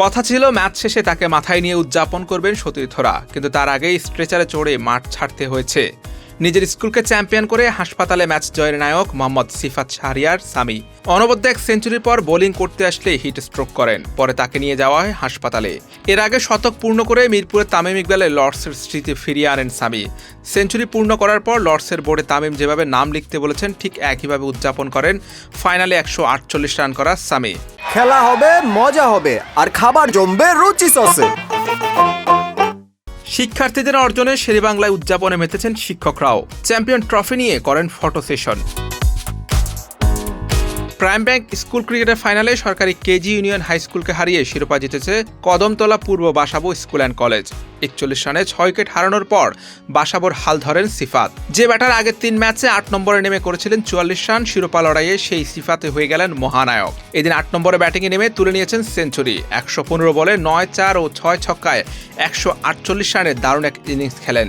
কথা ছিল, ম্যাচ শেষে তাকে মাথায় নিয়ে উদযাপন করবেন সতীর্থরা। কিন্তু তার আগেই স্ট্রেচারে চড়ে মাঠ ছাড়তে হয়েছে। নিজের স্কুলকে চ্যাম্পিয়ন করে হাসপাতালে ম্যাচ জয়ের নায়ক মোহাম্মদ সিফাত শাহরিয়ার, সামি। অনবদ্য এক সেঞ্চুরির পর বোলিং করতে আসলে হিট স্ট্রোক করেন। পরে তাকে নিয়ে যাওয়া হয় হাসপাতালে। এর আগে শতক পূর্ণ করে মিরপুরের তামিম ইকবালের লর্ডসের স্মৃতি ফিরিয়ে আনেন সামি। সেঞ্চুরি পূর্ণ করার পর লর্ডসের বোর্ডে তামিম যেভাবে নাম লিখতে বলেছেন, ঠিক একইভাবে উদযাপন করেন ফাইনালে একশো আটচল্লিশ রান করা সামি। খেলা হবে, মজা হবে, আর খাবার জমবে রুচি সসে। শিক্ষার্থীদের অর্জনে শেরেবাংলায় উদযাপনে মেতেছেন শিক্ষকরাও। চ্যাম্পিয়ন ট্রফি নিয়ে করেন photo session. Prime bank school ক্রিকেটের ফাইনালে সরকারি কেজি ইউনিয়ন হাই স্কুলকে হারিয়ে শিরোপা জিতেছে কদমতলা পূর্ব বাসাবো স্কুল অ্যান্ড কলেজ। একচল্লিশ রানে ছয় উইকেট হারানোর পর বাসাবোর হাল ধরেন সিফাত। যে ব্যাটার আগের তিন ম্যাচে আট নম্বরে নেমে করেছিলেন চুয়াল্লিশ রান, শিরোপা লড়াইয়ে সেই সিফাতে হয়ে গেলেন মহানায়ক। এদিন আট নম্বরে ব্যাটিংয়ে নেমে তুলে নিয়েছেন সেঞ্চুরি। একশো পনেরো বলে নয় চার ও ছয় ছক্কায় একশো আটচল্লিশ রানের দারুণ এক ইনিংস খেলেন।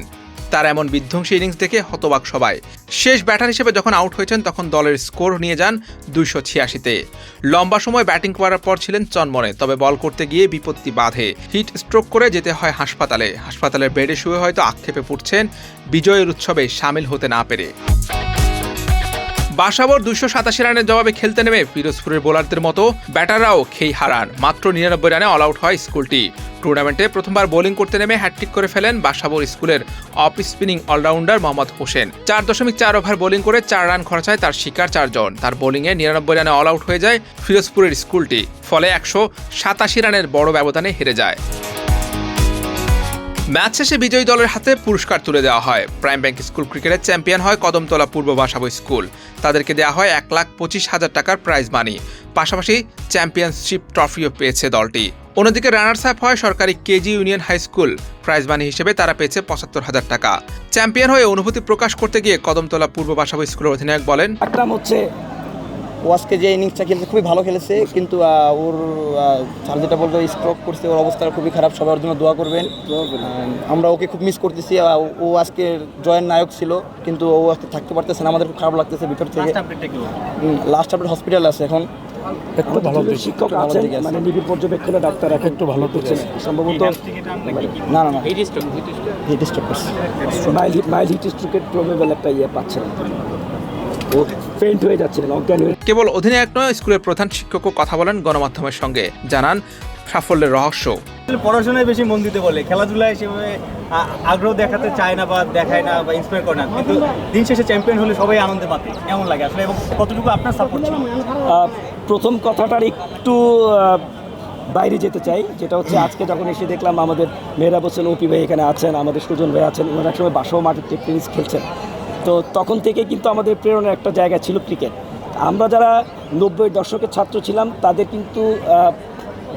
তার এমন বিধ্বংসী ইনিংস দেখে হতবাক সবাই। শেষ ব্যাটার হিসেবে যখন আউট হয়েছেন, তখন দলের স্কোর নিয়ে যান দুইশো ছিয়াশিতে। লম্বা সময় ব্যাটিং করার পর ছিলেন চনমনে, তবে বল করতে গিয়ে বিপত্তি বাধে। হিট স্ট্রোক করে যেতে হয় হাসপাতালে। হাসপাতালের বেডে শুয়ে হয়তো আক্ষেপে পড়ছেন বিজয়ের উৎসবে সামিল হতে না পেরে। বাসাবর দুশো সাতাশি রানের জবাবে খেলতে নেমে ফিরোজপুরের বোলারদের মতো ব্যাটাররাও খেই হারান। মাত্র নিরানব্বই রানে অল আউট হয় স্কুলটি। টুর্নামেন্টে প্রথমবার বোলিং করতে নেমে হ্যাটট্রিক করে ফেলেন বাসাবর স্কুলের off spinning allrounder Mohammad Hossain. চার দশমিক চার ওভার বোলিং করে চার রান খরচায় তার শিকার চারজন। তার বোলিংয়ে নিরানব্বই রানে অল আউট হয়ে যায় ফিরোজপুরের স্কুলটি। ফলে একশো সাতাশি রানের বড় ব্যবধানে হেরে যায়। ম্যাচ শেষে বিজয়ী দলের হাতে পুরস্কার তুলে দেওয়া হয়। প্রাইম ব্যাংক স্কুল ক্রিকেটের চ্যাম্পিয়ন হয় কদমতলা পূর্ব বাসাবো স্কুল। তাদেরকে দেওয়া হয় এক লাখ পঁচিশ হাজার টাকার প্রাইজ মানি পাশাপাশি চ্যাম্পিয়নশিপ ট্রফিও পেয়েছে দলটি। অন্যদিকে রানার্স আপ হয় সরকারি KG union high school prize money হিসেবে তারা পেয়েছে পঁচাত্তর হাজার টাকা। চ্যাম্পিয়ন হয়ে অনুভূতি প্রকাশ করতে গিয়ে কদমতলা পূর্ব বাসাবো স্কুলের অধিনায়ক বলেন, একরাম হচ্ছে ও আজকে যে ইনিংসটা খেলছে খুবই ভালো খেলেছে কিন্তু ওর স্যার যেটা বলতো স্ট্রোক করছে ওর অবস্থা খুবই খারাপ সবার জন্য দোয়া করবেন। আমরা ওকে খুব মিস করতেছি ও আজকে জয়ের নায়ক ছিল কিন্তু ও আজকে থাকতে পারতেছে না আমাদের খুব খারাপ লাগতেছে ভিতর থেকে। লাস্ট আপডেট হসপিটাল আছে এখন। একটু ভালো শিক্ষক আছেন। মানে নিবিড় পর্যবেক্ষণে ডাক্তার এখন একটু ভালো করছেন সম্ভবত না না না। হিট স্ট্রোক করছে মাইল মাইল হিট স্ট্রোকের প্রবেবল একটা ইয়ে পাচ্ছেন ও ফেন্ট হয়ে যাচ্ছিলেন অজ্ঞান হয়ে কেবল অধিনায়ক নয় স্কুলের প্রধান শিক্ষকও কথা বলেন গণমাধ্যমের সঙ্গে। জানান সাফল্যের রহস্য। পড়াশোনায় বেশি মন দিতে বলে। খেলাধুলায় সেভাবে আগ্রহ দেখাতে চায় না বা দেখায় না বা ইন্সপায়ার করে না। কিন্তু দিন শেষে চ্যাম্পিয়ন হলে সবাই আনন্দে পাতে কেমন লাগে আসলে? এবং কতটুকু আপনার সাপোর্ট ছিল? প্রথম কথাটার একটু বাইরে যেতে চাই। যেটা হচ্ছে আজকে যখন এসে দেখলাম আমাদের মেহরাব হোসেন ওপি ভাই এখানে আছেন আমাদের সুজন ভাই আছেন ওনার সময় বাসাও মাঠে টেনিস খেলছেন। তো তখন থেকে কিন্তু আমাদের প্রেরণার একটা জায়গা ছিল ক্রিকেট। আমরা যারা নব্বই দশকের ছাত্র ছিলাম, তাদের কিন্তু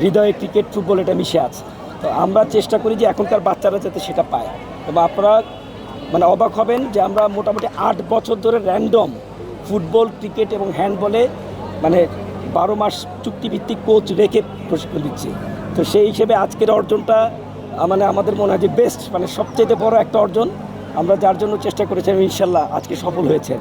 হৃদয়ে ক্রিকেট, ফুটবল এটা মিশে আছে। তো আমরা চেষ্টা করি যে এখনকার বাচ্চারা যাতে সেটা পায়। এবং আপনারা মানে অবাক হবেন যে আমরা মোটামুটি আট বছর ধরে র্যান্ডম ফুটবল, ক্রিকেট এবং হ্যান্ডবলে মানে বারো মাস চুক্তিভিত্তিক কোচ রেখে প্রশিক্ষণ দিচ্ছি। তো সেই হিসেবে আজকের অর্জনটা মানে আমাদের মনে হয় যে বেস্ট মানে সবচেয়ে বড় একটা অর্জন। আমরা যার জন্য চেষ্টা করেছি ইনশাল্লাহ আজকে সফল হয়েছে।